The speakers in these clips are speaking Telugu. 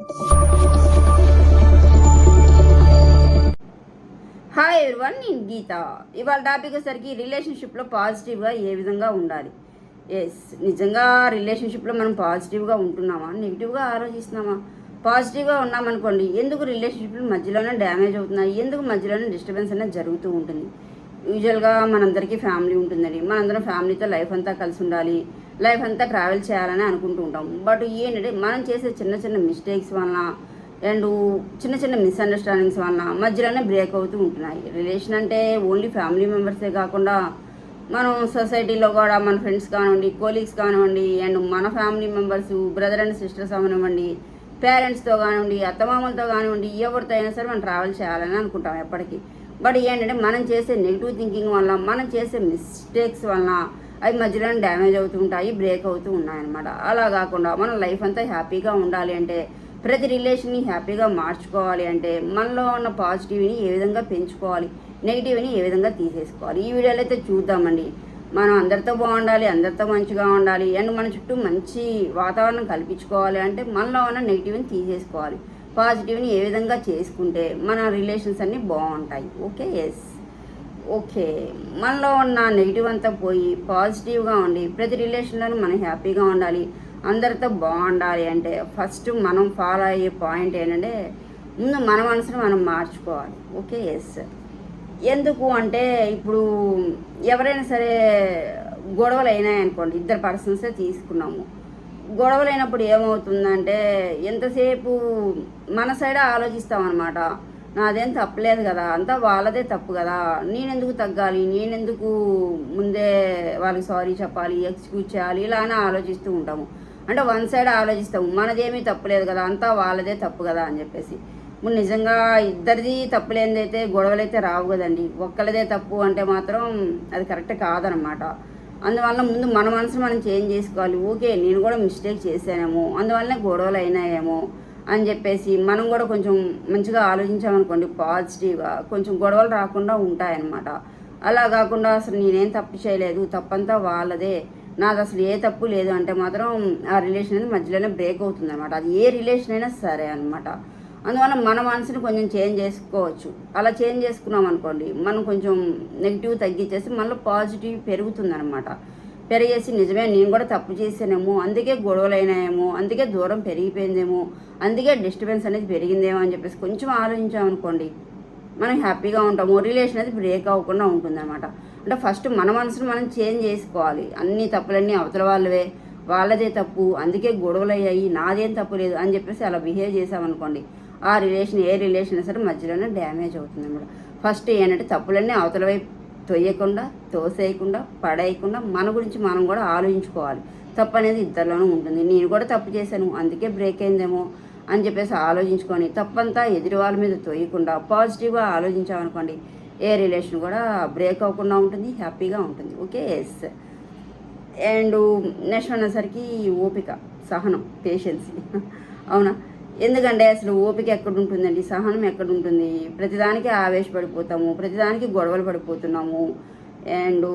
హాయ్ ఎవరివన్ నేను గీత. ఇవాళ టాపిక్ వచ్చేసరికి రిలేషన్షిప్లో పాజిటివ్గా ఏ విధంగా ఉండాలి? ఎస్ నిజంగా రిలేషన్షిప్లో మనం పాజిటివ్గా ఉంటున్నామా? నెగిటివ్గా ఆలోచిస్తున్నామా? పాజిటివ్గా ఉన్నామనుకోండి ఎందుకు రిలేషన్షిప్లు మధ్యలోనే డ్యామేజ్ అవుతున్నాయి? ఎందుకు మధ్యలోనే డిస్టర్బెన్స్ అనేది జరుగుతూ ఉంటుంది? యూజువల్గా మనందరికీ ఫ్యామిలీ ఉంటుందండి. మనందరం ఫ్యామిలీతో లైఫ్ అంతా కలిసి ఉండాలి. లైఫ్ అంతా ట్రావెల్ చేయాలని అనుకుంటూ ఉంటాం. బట్ ఏంటంటే మనం చేసే చిన్న చిన్న మిస్టేక్స్ వలన అండ్ చిన్న చిన్న మిస్అండర్స్టాండింగ్స్ వలన మధ్యలోనే బ్రేక్ అవుతూ ఉంటున్నాయి. రిలేషన్ అంటే ఓన్లీ ఫ్యామిలీ మెంబర్సే కాకుండా మనం సొసైటీలో కూడా మన ఫ్రెండ్స్ కానివ్వండి కోలీగ్స్ కానివ్వండి అండ్ మన family members brother and sisters అవనివ్వండి పేరెంట్స్తో కానివ్వండి అత్తమామలతో కానివ్వండి ఎవరితో అయినా సరే మనం ట్రావెల్ చేయాలని అనుకుంటాం ఎప్పటికీ. బట్ ఏంటంటే మనం చేసే నెగిటివ్ థింకింగ్ వల్ల మనం చేసే మిస్టేక్స్ వలన అవి మధ్యలో డ్యామేజ్ అవుతూ ఉంటాయి బ్రేక్ అవుతూ ఉన్నాయన్నమాట. అలా కాకుండా మనం లైఫ్ అంతా హ్యాపీగా ఉండాలి అంటే ప్రతి రిలేషన్ని హ్యాపీగా మార్చుకోవాలి అంటే మనలో ఉన్న పాజిటివ్ని ఏ విధంగా పెంచుకోవాలి నెగిటివ్ని ఏ విధంగా తీసేసుకోవాలి. ఈ వీడియోలో అయితే చూద్దామండి. మనం అందరితో బాగుండాలి అందరితో మంచిగా ఉండాలి అండ్ మన చుట్టూ మంచి వాతావరణం కల్పించుకోవాలి అంటే మనలో ఉన్న నెగిటివ్ని తీసేసుకోవాలి. పాజిటివ్ని ఏ విధంగా చేసుకుంటే మన రిలేషన్స్ అన్నీ బాగుంటాయి. Okay yes okay. మనలో ఉన్న నెగిటివ్ అంతా పోయి పాజిటివ్గా ఉండి ప్రతి రిలేషన్లోనూ మనం హ్యాపీగా ఉండాలి. అందరితో బాగుండాలి అంటే ఫస్ట్ మనం ఫాలో అయ్యే పాయింట్ ఏంటంటే ముందు మన మనసును మనం మార్చుకోవాలి. ఓకే ఎస్ ఎందుకు అంటే ఇప్పుడు ఎవరైనా సరే గొడవలు అయినాయనుకోండి ఇద్దరు పర్సన్సే తీసుకున్నాము. గొడవలు అయినప్పుడు ఏమవుతుందంటే ఎంతసేపు మన సైడే ఆలోచిస్తామన్నమాట. నాదేం తప్పలేదు కదా. అంతా వాళ్ళదే తప్పు కదా. నేనెందుకు తగ్గాలి? నేనెందుకు ముందే వాళ్ళకి సారీ చెప్పాలి ఎక్స్క్యూజ్ చేయాలి? ఇలా అని ఆలోచిస్తూ ఉంటాము. అంటే వన్ సైడ్ ఆలోచిస్తాము. మనదేమీ తప్పులేదు కదా. అంతా వాళ్ళదే తప్పు కదా అని చెప్పేసి. ఇప్పుడు నిజంగా ఇద్దరిది తప్పులేనిదైతే గొడవలు అయితే రావు కదండి. ఒక్కరిదే తప్పు అంటే మాత్రం అది కరెక్ట్ కాదనమాట. అందువల్ల ముందు మన మనసు మనం చేంజ్ చేసుకోవాలి. ఓకే నేను కూడా మిస్టేక్ చేశానేమో. అందువల్ల గొడవలు అయినాయేమో అని చెప్పేసి మనం కూడా కొంచెం మంచిగా ఆలోచించామనుకోండి పాజిటివ్గా కొంచెం గొడవలు రాకుండా ఉంటాయన్నమాట. అలా కాకుండా అసలు నేనేం తప్పు చేయలేదు తప్పంతా వాళ్ళదే. నాది అసలు ఏ తప్పు లేదు అంటే మాత్రం ఆ రిలేషన్ అనేది మధ్యలోనే బ్రేక్ అవుతుంది అనమాట అది ఏ రిలేషన్ అయినా సరే అనమాట అందువల్ల మన మనసుని కొంచెం చేంజ్ చేసుకోవచ్చు. అలా చేంజ్ చేసుకున్నాం అనుకోండి మనం కొంచెం నెగిటివ్ తగ్గించేసి మనలో పాజిటివ్ పెరుగుతుంది అనమాట పెరిగేసి నిజమే నేను కూడా తప్పు చేశానేమో అందుకే గొడవలైనాయేమో అందుకే దూరం పెరిగిపోయిందేమో అందుకే డిస్టర్బెన్స్ అనేది పెరిగిందేమో అని చెప్పేసి కొంచెం ఆలోచించామనుకోండి మనం హ్యాపీగా ఉంటాము రిలేషన్ అనేది బ్రేక్ అవ్వకుండా ఉంటుందన్నమాట. అంటే ఫస్ట్ మన మనసును మనం చేంజ్ చేసుకోవాలి. అన్ని తప్పులన్నీ అవతల వాళ్ళవే వాళ్ళదే తప్పు అందుకే గొడవలు అయ్యాయి నాదేం తప్పు లేదు అని చెప్పేసి అలా బిహేవ్ చేసామనుకోండి ఆ రిలేషన్ ఏ రిలేషన్ సరే మధ్యలోనే డ్యామేజ్ అవుతుంది అనమాట ఫస్ట్ ఏంటంటే తప్పులన్నీ అవతల వైపు తొయ్యకుండా తోసేయకుండా పడేయకుండా మన గురించి మనం కూడా ఆలోచించుకోవాలి. తప్పు అనేది ఇద్దరిలోనూ ఉంటుంది. నేను కూడా తప్పు చేశాను అందుకే బ్రేక్ అయిందేమో అని చెప్పేసి ఆలోచించుకొని తప్పంతా ఎదురు వాళ్ళ మీద తొయ్యకుండా పాజిటివ్గా ఆలోచించామనుకోండి ఏ రిలేషన్ కూడా బ్రేక్ అవ్వకుండా ఉంటుంది హ్యాపీగా ఉంటుంది. ఓకే ఎస్ అండ్ నెక్స్ట్ అనేసరికి ఓపిక సహనం పేషెన్సీ అవునా? ఎందుకంటే అసలు ఓపిక ఎక్కడ ఉంటుందండి? సహనం ఎక్కడ ఉంటుంది? ప్రతిదానికి ఆవేశపడిపోతాము ప్రతిదానికి గొడవలు పడిపోతున్నాము. అండ్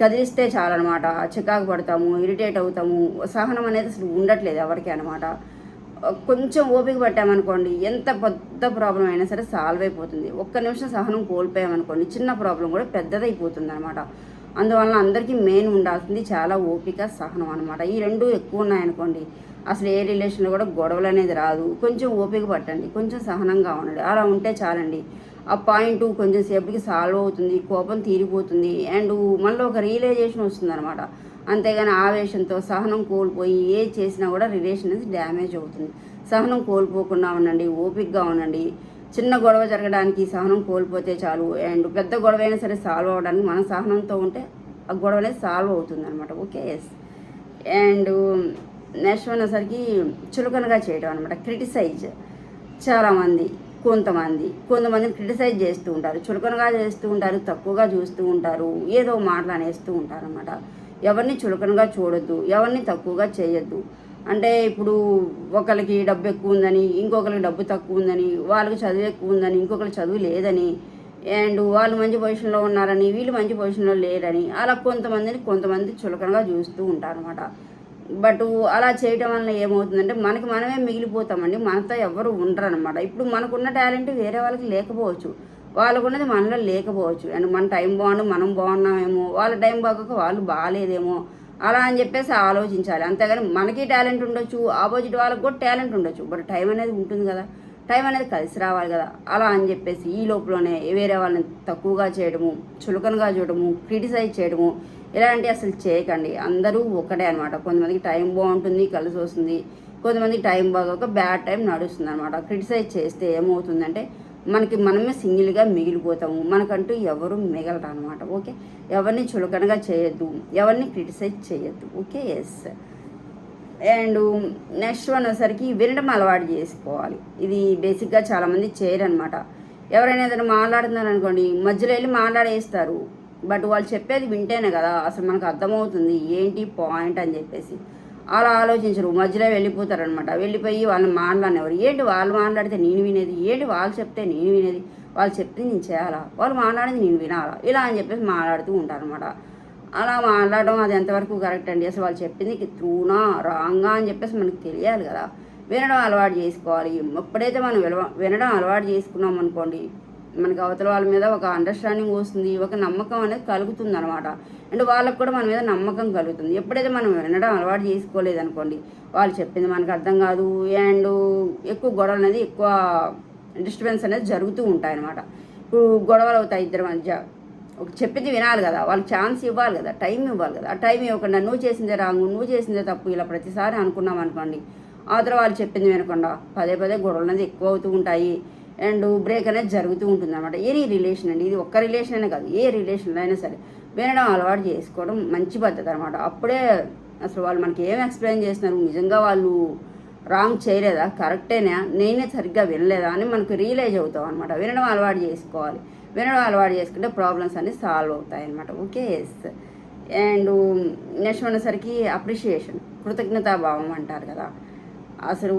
కదిలిస్తే చాలన్నమాట. చికాకు పడతాము ఇరిటేట్ అవుతాము. సహనం అనేది అసలు ఉండట్లేదు ఎవరికి అనమాట కొంచెం ఓపిక పట్టామనుకోండి ఎంత పెద్ద ప్రాబ్లం అయినా సరే సాల్వ్ అయిపోతుంది. ఒక్క నిమిషం సహనం కోల్పోయామనుకోండి చిన్న ప్రాబ్లం కూడా పెద్దదైపోతుంది అనమాట అందువలన అందరికీ మెయిన్ ఉండాల్సింది చాలా ఓపిక సహనం అనమాట ఈ రెండు ఎక్కువ ఉన్నాయనుకోండి అసలు ఏ రిలేషన్లో కూడా గొడవలు అనేది రాదు. కొంచెం ఓపిక పట్టండి. కొంచెం సహనంగా ఉండండి. అలా ఉంటే చాలండి. ఆ పాయింట్ కొంచెం సేపటికి సాల్వ్ అవుతుంది కోపం తీరిపోతుంది అండ్ మళ్ళీ ఒక రియలైజేషన్ వస్తుందన్నమాట. అంతేగాని ఆవేశంతో సహనం కోల్పోయి ఏ చేసినా కూడా రిలేషన్ అనేది డ్యామేజ్ అవుతుంది. సహనం కోల్పోకుండా ఉండండి ఓపికగా ఉండండి. చిన్న గొడవ జరగడానికి సహనం కోల్పోతే చాలు. అండ్ పెద్ద గొడవ అయినా సరే సాల్వ్ అవ్వడానికి మనం సహనంతో ఉంటే ఆ గొడవ అనేది సాల్వ్ అవుతుంది అనమాట ఓకే ఎస్ అండ్ నెక్స్ట్ అనేసరికి చులకనగా చేయడం అనమాట క్రిటిసైజ్ చాలామంది కొంతమంది కొంతమందిని క్రిటిసైజ్ చేస్తూ ఉంటారు. చులకనగా చేస్తూ ఉంటారు తక్కువగా చూస్తూ ఉంటారు ఏదో మాటలు అనేస్తూ ఉంటారు అనమాట ఎవరిని చులకనగా చూడొద్దు ఎవరిని తక్కువగా చేయొద్దు. అంటే ఇప్పుడు ఒకరికి డబ్బు ఎక్కువ ఉందని ఇంకొకరికి డబ్బు తక్కువ ఉందని వాళ్ళకి చదువు ఎక్కువ ఉందని ఇంకొకరికి చదువు లేదని అండ్ వాళ్ళు మంచి పొజిషన్లో ఉన్నారని వీళ్ళు మంచి పొజిషన్లో లేరని అలా కొంతమందిని కొంతమంది చులకనగా చూస్తూ ఉంటారనమాట బట్ అలా చేయడం వల్ల ఏమవుతుందంటే మనకి మనమే మిగిలిపోతామండి. మనతో ఎవరు ఉండరు అనమాట ఇప్పుడు మనకున్న టాలెంట్ వేరే వాళ్ళకి లేకపోవచ్చు. వాళ్ళకు ఉన్నది మనలో లేకపోవచ్చు. అండ్ మన టైం బాగుండు మనం బాగున్నామేమో వాళ్ళ టైం బాగోక వాళ్ళు బాగాలేదేమో అలా అని చెప్పేసి ఆలోచించాలి. అంతేగాని మనకి టాలెంట్ ఉండొచ్చు ఆపోజిట్ వాళ్ళకి కూడా టాలెంట్ ఉండొచ్చు. బట్ టైం అనేది ఉంటుంది కదా. టైం అనేది కలిసి రావాలి కదా. అలా అని చెప్పేసి ఈ లోపలనే వేరే వాళ్ళని తక్కువగా చేయడము చులకనగా చూడడము క్రిటిసైజ్ చేయడము ఇలాంటివి అసలు చేయకండి. అందరూ ఒకటే అనమాట కొంతమందికి టైం బాగుంటుంది కలిసి వస్తుంది. కొంతమందికి టైం బాగోక బ్యాడ్ టైం నడుస్తుంది అనమాట క్రిటిసైజ్ చేస్తే ఏమవుతుందంటే మనకి మనమే సింగిల్గా మిగిలిపోతాము. మనకంటూ ఎవరు మిగలరు అనమాట ఓకే ఎవరిని చులకనగా చేయొద్దు. ఎవరిని క్రిటిసైజ్ చేయొద్దు. Okay yes and next one వచ్చేసరికి వినడం అలవాటు చేసుకోవాలి. ఇది బేసిక్గా చాలామంది చేయరనమాట ఎవరైనా ఏదైనా మాట్లాడుతున్నారు అనుకోండి మధ్యలో వెళ్ళి మాట్లాడేస్తారు. బట్ వాళ్ళు చెప్పేది వింటేనే కదా అసలు మనకు అర్థమవుతుంది ఏంటి పాయింట్ అని చెప్పేసి. అలా ఆలోచించరు మధ్యలో వెళ్ళిపోతారనమాట వెళ్ళిపోయి వాళ్ళని మాట్లాడినవారు? ఏంటి వాళ్ళు మాట్లాడితే నేను వినేది? ఏంటి వాళ్ళు చెప్తే నేను వినేది? వాళ్ళు చెప్తే నేను చేయాలా? వాళ్ళు మాట్లాడేది నేను వినాలా? ఇలా అని చెప్పేసి మాట్లాడుతూ ఉంటారనమాట అలా మాట్లాడడం అది ఎంతవరకు కరెక్ట్ అండి? అసలు వాళ్ళు చెప్పింది ట్రూనా? రాంగా? అని చెప్పేసి మనకు తెలియాలి కదా. వినడం అలవాటు చేసుకోవాలి. ఎప్పుడైతే మనం విలవ వినడం అలవాటు చేసుకున్నాం అనుకోండి మనకి అవతల వాళ్ళ మీద ఒక అండర్స్టాండింగ్ వస్తుంది ఒక నమ్మకం అనేది కలుగుతుంది అనమాట అండ్ వాళ్ళకు కూడా మన మీద నమ్మకం కలుగుతుంది. ఎప్పుడైతే మనం వినడం అలవాటు చేసుకోలేదు అనుకోండి వాళ్ళు చెప్పింది మనకు అర్థం కాదు. అండ్ ఎక్కువ గొడవలు అనేది ఎక్కువ డిస్టర్బెన్స్ అనేది జరుగుతూ ఉంటాయి అనమాట ఇప్పుడు గొడవలు అవుతాయి ఇద్దరి మధ్య. ఒక చెప్పింది వినాలి కదా వాళ్ళు ఛాన్స్ ఇవ్వాలి కదా టైం ఇవ్వాలి కదా. ఆ టైం ఇవ్వకుండా నువ్వు చేసిందే రాంగు నువ్వు చేసిందే తప్పు ఇలా ప్రతిసారి అనుకున్నాం అనుకోండి. ఆ తర్వాత వాళ్ళు చెప్పింది వినకుండా పదే పదే గొడవలు అనేది ఎక్కువ అవుతూ ఉంటాయి. అండ్ బ్రేక్ అనేది జరుగుతూ ఉంటుంది అనమాట ఏ రిలేషన్ అండి ఇది ఒక్క రిలేషన్ అనే కాదు ఏ రిలేషన్లో అయినా సరే వినడం అలవాటు చేసుకోవడం మంచి పద్ధతి అనమాట అప్పుడే అసలు వాళ్ళు మనకి ఏం ఎక్స్ప్లెయిన్ చేస్తున్నారు నిజంగా వాళ్ళు రాంగ్ చేయలేదా? కరెక్టేనా నేనే సరిగ్గా వినలేదా? అని మనకు రియలైజ్ అవుతాం అనమాట వినడం అలవాటు చేసుకోవాలి. వినడం అలవాటు చేసుకుంటే ప్రాబ్లమ్స్ అన్నీ సాల్వ్ అవుతాయి అనమాట ఓకే ఎస్ అండ్ నెక్స్ట్ ఉన్నసరికి అప్రిషియేషన్ కృతజ్ఞతాభావం అంటారు కదా. అసలు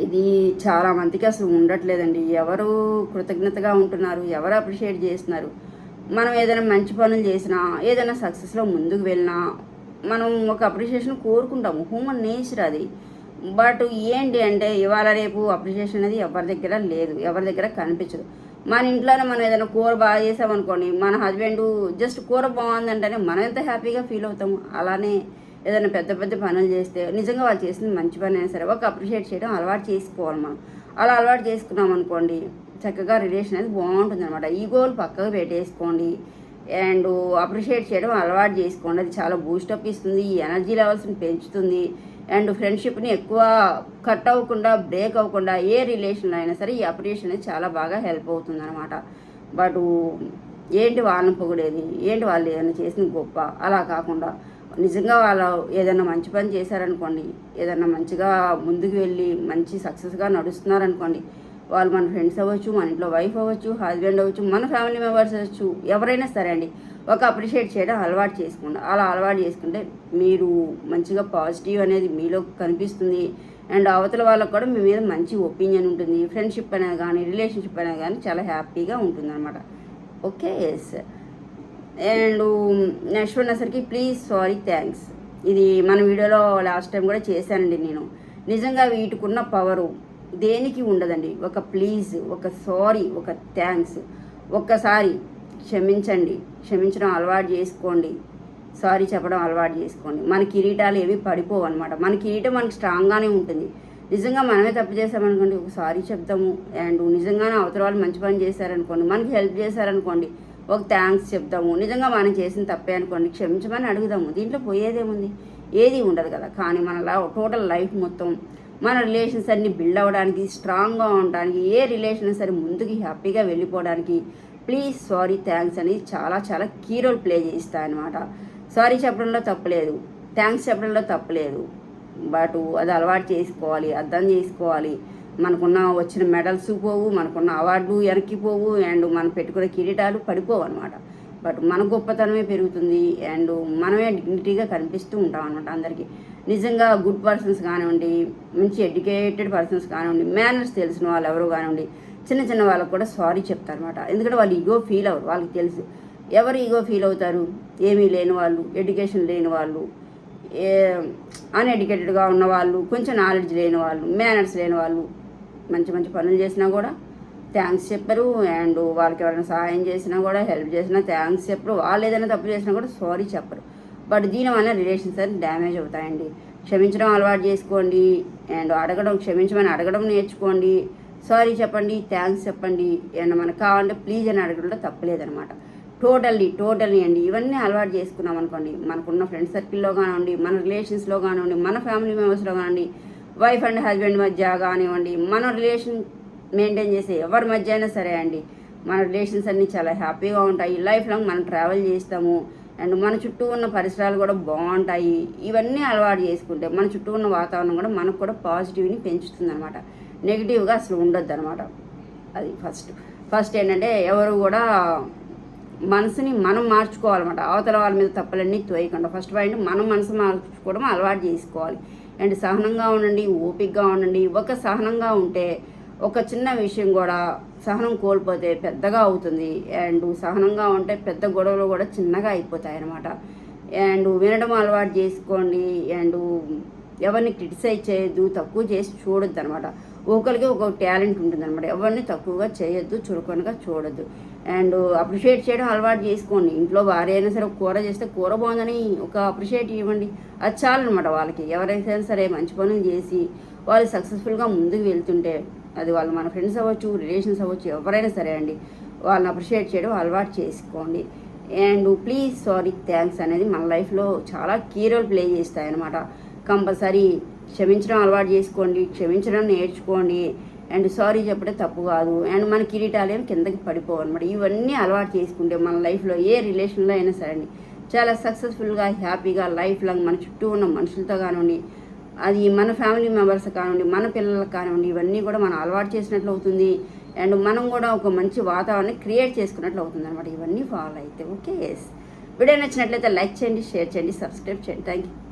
ఇది చాలా మందికి అసలు ఉండట్లేదండి. ఎవరు కృతజ్ఞతగా ఉంటున్నారు? ఎవరు అప్రిషియేట్ చేస్తున్నారు? మనం ఏదైనా మంచి పనులు చేసినా ఏదైనా సక్సెస్లో ముందుకు వెళ్ళినా మనం ఒక అప్రిషియేషన్ కోరుకుంటాము. హ్యూమన్ నేచర్ అది. బట్ ఏంటి అంటే ఇవాళ రేపు అప్రిషియేషన్ అనేది ఎవరి దగ్గర లేదు. ఎవరి దగ్గర కనిపించదు. మన ఇంట్లోనే మనం ఏదైనా కూర బాగా చేసామనుకోండి మన హస్బెండ్ జస్ట్ కూర బాగుందంటేనే మనం ఎంత హ్యాపీగా ఫీల్ అవుతాము అలానే ఏదైనా పెద్ద పెద్ద పనులు చేస్తే నిజంగా వాళ్ళు చేసింది మంచి పని అయినా సరే ఒక అప్రిషియేట్ చేయడం అలవాటు చేసుకోవాలి మనం. అలా అలవాటు చేసుకున్నాం అనుకోండి చక్కగా రిలేషన్ అనేది బాగుంటుంది అనమాట ఈగోలు పక్కకు పెట్టేసుకోండి అండ్ అప్రిషియేట్ చేయడం అలవాటు చేసుకోండి. అది చాలా బూస్టప్ ఇస్తుంది ఎనర్జీ లెవెల్స్ని పెంచుతుంది. అండ్ ఫ్రెండ్షిప్ని ఎక్కువ కట్ అవ్వకుండా బ్రేక్ అవ్వకుండా ఏ రిలేషన్లో అయినా సరే ఈ అప్రిషియేషన్ అనేది చాలా బాగా హెల్ప్ అవుతుంది అనమాట బట్ ఏంటి వాళ్ళని పొగిడేది? ఏంటి వాళ్ళు ఏదైనా చేసిన గొప్ప? అలా కాకుండా నిజంగా వాళ్ళు ఏదైనా మంచి పని చేశారనుకోండి ఏదైనా మంచిగా ముందుకు వెళ్ళి మంచి సక్సెస్గా నడుస్తున్నారనుకోండి వాళ్ళు మన ఫ్రెండ్స్ అవ్వచ్చు మన ఇంట్లో వైఫ్ అవ్వచ్చు హస్బెండ్ అవ్వచ్చు మన ఫ్యామిలీ మెంబర్స్ అవ్వచ్చు ఎవరైనా సరే అండి. ఒక అప్రిషియేట్ చేయడం అలవాటు చేసుకోండి అలా అలవాటు చేసుకుంటే మీరు మంచిగా పాజిటివ్ అనేది మీలో కనిపిస్తుంది. అండ్ అవతల వాళ్ళకు కూడా మీ మీద మంచి ఒపీనియన్ ఉంటుంది. ఫ్రెండ్షిప్ అయినా కానీ రిలేషన్షిప్ అయినా కానీ చాలా హ్యాపీగా ఉంటుంది అనమాట ఓకే ఎస్. అండ్ నెక్స్ట్ ఉన్నసరికి ప్లీజ్ సారీ థ్యాంక్స్. ఇది మన వీడియోలో లాస్ట్ టైం కూడా చేశానండి నేను. నిజంగా వీటికున్న పవరు దేనికి ఉండదండి? ఒక ప్లీజ్ ఒక సారీ ఒక థ్యాంక్స్. ఒక్కసారి క్షమించండి. క్షమించడం అలవాటు చేసుకోండి. సారీ చెప్పడం అలవాటు చేసుకోండి. మన కిరీటాలు ఏవి పడిపోవు అనమాట మన కిరీటం మనకి స్ట్రాంగ్గానే ఉంటుంది. నిజంగా మనమే తప్పు చేసామనుకోండి ఒక సారీ చెప్తాము. అండ్ నిజంగానే అవతల వాళ్ళు మంచి పని చేశారనుకోండి మనకి హెల్ప్ చేశారనుకోండి ఒక థ్యాంక్స్ చెప్తాము. నిజంగా మనం చేసిన తప్పే అనుకోండి క్షమించమని అడుగుదాము. దీంట్లో పోయేదేముంది? ఏది ఉండదు కదా. కానీ మన టోటల్ లైఫ్ మొత్తం మన రిలేషన్స్ అన్ని బిల్డ్ అవ్వడానికి స్ట్రాంగ్గా ఉండడానికి ఏ రిలేషన్ సరే ముందుకి హ్యాపీగా వెళ్ళిపోవడానికి ప్లీజ్ సారీ థ్యాంక్స్ అని చాలా చాలా కీ రోల్ ప్లే చేస్తాయి అనమాట సారీ చెప్పడంలో తప్పలేదు. థ్యాంక్స్ చెప్పడంలో తప్పలేదు. బట్ అది అలవాటు చేసుకోవాలి అర్థం చేసుకోవాలి. మనకున్న వచ్చిన మెడల్స్ పోవు మనకున్న అవార్డు వెనక్కిపోవు అండ్ మనం పెట్టుకునే కిరీటాలు పడిపోవు అనమాట బట్ మన గొప్పతనమే పెరుగుతుంది అండ్ మనమే డిగ్నిటీగా కనిపిస్తూ ఉంటాం అనమాట అందరికీ. నిజంగా గుడ్ పర్సన్స్ కానివ్వండి మంచి ఎడ్యుకేటెడ్ పర్సన్స్ కానివ్వండి మేనర్స్ తెలిసిన వాళ్ళు ఎవరు కానివ్వండి చిన్న చిన్న వాళ్ళకు కూడా సారీ చెప్తారనమాట ఎందుకంటే వాళ్ళు ఈగో ఫీల్ అవ్వరు వాళ్ళకి తెలుసు. ఎవరు ఈగో ఫీల్ అవుతారు? ఏమీ లేని వాళ్ళు ఎడ్యుకేషన్ లేని వాళ్ళు ఏ అన్ఎడ్యుకేటెడ్గా ఉన్న వాళ్ళు కొంచెం నాలెడ్జ్ లేని వాళ్ళు మేనర్స్ లేని వాళ్ళు మంచి మంచి పనులు చేసినా కూడా థ్యాంక్స్ చెప్పరు. అండ్ వాళ్ళకి ఎవరైనా సహాయం చేసినా కూడా హెల్ప్ చేసినా థ్యాంక్స్ చెప్పరు. వాళ్ళు ఏదైనా తప్పు చేసినా కూడా సారీ చెప్పరు. బట్ దీనివల్ల రిలేషన్స్ అన్ని డ్యామేజ్ అవుతాయండి. క్షమించడం అలవాటు చేసుకోండి. అండ్ అడగడం క్షమించమని అడగడం నేర్చుకోండి. సారీ చెప్పండి థ్యాంక్స్ చెప్పండి ఏమన్నా మనకు కావాలంటే ప్లీజ్ అని అడగడంలో తప్పలేదనమాట టోటల్లీ టోటల్లీ అండి. ఇవన్నీ అలవాటు చేసుకున్నాం అనుకోండి మనకున్న ఫ్రెండ్ సర్కిల్లో కానివ్వండి మన రిలేషన్స్లో కానివ్వండి మన ఫ్యామిలీ మెంబర్స్లో కానివ్వండి వైఫ్ అండ్ హస్బెండ్ మధ్య కానివ్వండి మన రిలేషన్ మెయింటైన్ చేసే ఎవరి మధ్య అయినా సరే అండి మన రిలేషన్స్ అన్నీ చాలా హ్యాపీగా ఉంటాయి. లైఫ్ లాంగ్ మనం ట్రావెల్ చేస్తాము. అండ్ మన చుట్టూ ఉన్న పరిసరాలు కూడా బాగుంటాయి. ఇవన్నీ అలవాటు చేసుకుంటే మన చుట్టూ ఉన్న వాతావరణం కూడా మనకు కూడా పాజిటివ్ని పెంచుతుంది అనమాట నెగిటివ్గా అసలు ఉండొద్దు అనమాట అది ఫస్ట్. ఫస్ట్ ఏంటంటే ఎవరు కూడా మనసుని మనం మార్చుకోవాలన్నమాట. అవతల వాళ్ళ మీద తప్పులన్నీ తోయకుండా ఫస్ట్ పాయింట్ మనం మనసు మార్చుకోవడం అలవాటు చేసుకోవాలి. అండ్ సహనంగా ఉండండి ఓపికగా ఉండండి. ఒక సహనంగా ఉంటే ఒక చిన్న విషయం కూడా సహనం కోల్పోతే పెద్దగా అవుతుంది. అండ్ సహనంగా ఉంటే పెద్ద గొడవలు కూడా చిన్నగా అయిపోతాయి అన్నమాట అండ్ వినడం అలవాటు చేసుకోండి. అండ్ ఎవరిని క్రిటిసైజ్ చేయొద్దు తక్కువ చేసి చూడొద్దు అనమాట ఒకరికి ఒక టాలెంట్ ఉంటుంది అనమాట ఎవరిని తక్కువగా చేయొద్దు చురుకనగా చూడొద్దు. అండ్ అప్రిషియేట్ చేయడం అలవాటు చేసుకోండి. ఇంట్లో వారైనా అయినా సరే కూర చేస్తే కూర బాగుందని ఒక అప్రిషియేట్ ఇవ్వండి. అది చాలన్నమాట వాళ్ళకి. ఎవరైనా సరే మంచి పనులు చేసి వాళ్ళు సక్సెస్ఫుల్గా ముందుకు వెళ్తుంటే అది వాళ్ళు మన ఫ్రెండ్స్ అవ్వచ్చు రిలేషన్స్ అవ్వచ్చు ఎవరైనా సరే అండి వాళ్ళని అప్రిషియేట్ చేయడం అలవాటు చేసుకోండి. అండ్ ప్లీజ్ సారీ థ్యాంక్స్ అనేది మన లైఫ్లో చాలా కీ రోల్ ప్లే చేస్తాయి అనమాట కంపల్సరీ క్షమించడం అలవాటు చేసుకోండి క్షమించడం నేర్చుకోండి. అండ్ సారీ చెప్పడం తప్పు కాదు. అండ్ మన కిరీటాలేం కిందకి పడిపోవు అనమాట ఇవన్నీ అలవాటు చేసుకుంటే మన లైఫ్లో ఏ రిలేషన్లో అయినా సరే అండి చాలా సక్సెస్ఫుల్గా హ్యాపీగా లైఫ్ లాంగ్ మన చుట్టూ ఉన్న మనుషులతో కానివ్వండి అది మన ఫ్యామిలీ మెంబర్స్ కానివ్వండి మన పిల్లలకు కానివ్వండి ఇవన్నీ కూడా మనం అలవాటు చేసినట్లు అవుతుంది. అండ్ మనం కూడా ఒక మంచి వాతావరణం క్రియేట్ చేసుకున్నట్లు అవుతుంది అనమాట ఇవన్నీ ఫాలో అయితే ఓకే? ఎస్ వీడియో నచ్చినట్లయితే లైక్ చేయండి షేర్ చేయండి సబ్స్క్రైబ్ చేయండి. Thank you